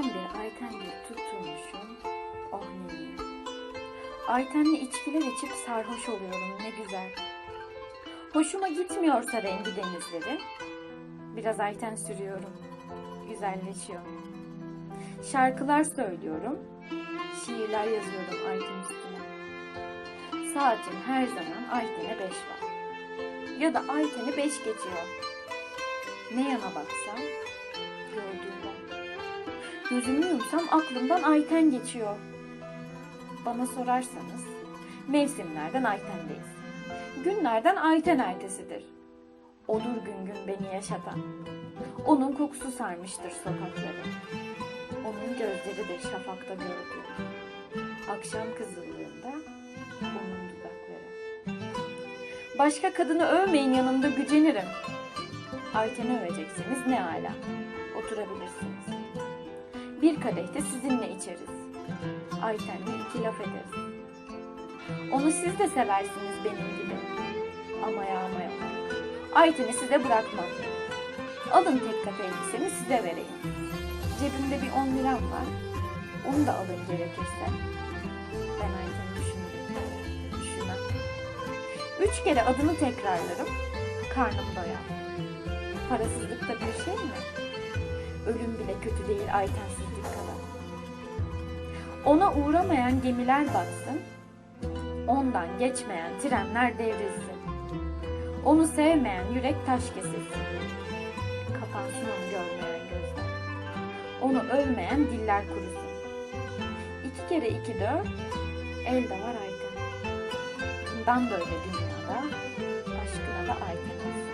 Ayten bir tutturmuşum, oh neye. Ayten'le içkiler içip sarhoş oluyorum ne güzel. Hoşuma gitmiyorsa rengi denizleri, biraz Ayten sürüyorum, güzelleşiyor. Şarkılar söylüyorum, şiirler yazıyorum Ayten üstüne. Saatim her zaman Ayten'e beş var. Ya da Ayten'i beş geçiyor. Ne yana baksam gördüğümden. Gözümü yumsam aklımdan Ayten geçiyor. Bana sorarsanız mevsimlerden Ayten'deyiz. Günlerden Ayten ertesidir. Odur gün gün beni yaşatan. Onun kokusu sarmıştır sokakları. Onun gözleridir şafakta gördüğüm. Akşam kızıllığında onun dudakları. Başka kadını övmeyin yanımda gücenirim. Ayten'i övecekseniz ne ala. Oturabilirsiniz. Bir kadehte sizinle içeriz. Ayten'le iki laf ederiz. Onu siz de seversiniz benim gibi. Ama ya ama yok. Ayten'i size bırakmam. Alın tek kat elbisemi size vereyim. Cebimde bir on liram var. Onu da alın gerekirse. Ben Ayten'i düşünürüm. Düşünmem. Üç kere adını tekrarlarım. Karnım doyar. Parasızlık da bir şey mi? Ölüm bile kötü değil Aytensizlik kadar. Ona uğramayan gemiler batsın, ondan geçmeyen trenler devrilsin. Onu sevmeyen yürek taş kesilsin. Kapansın onu görmeyen gözler. Onu övmeyen diller kurusun. İki kere iki dört, elde var Ayten. Bundan böyle dünyada, aşkına da Ayten olsun.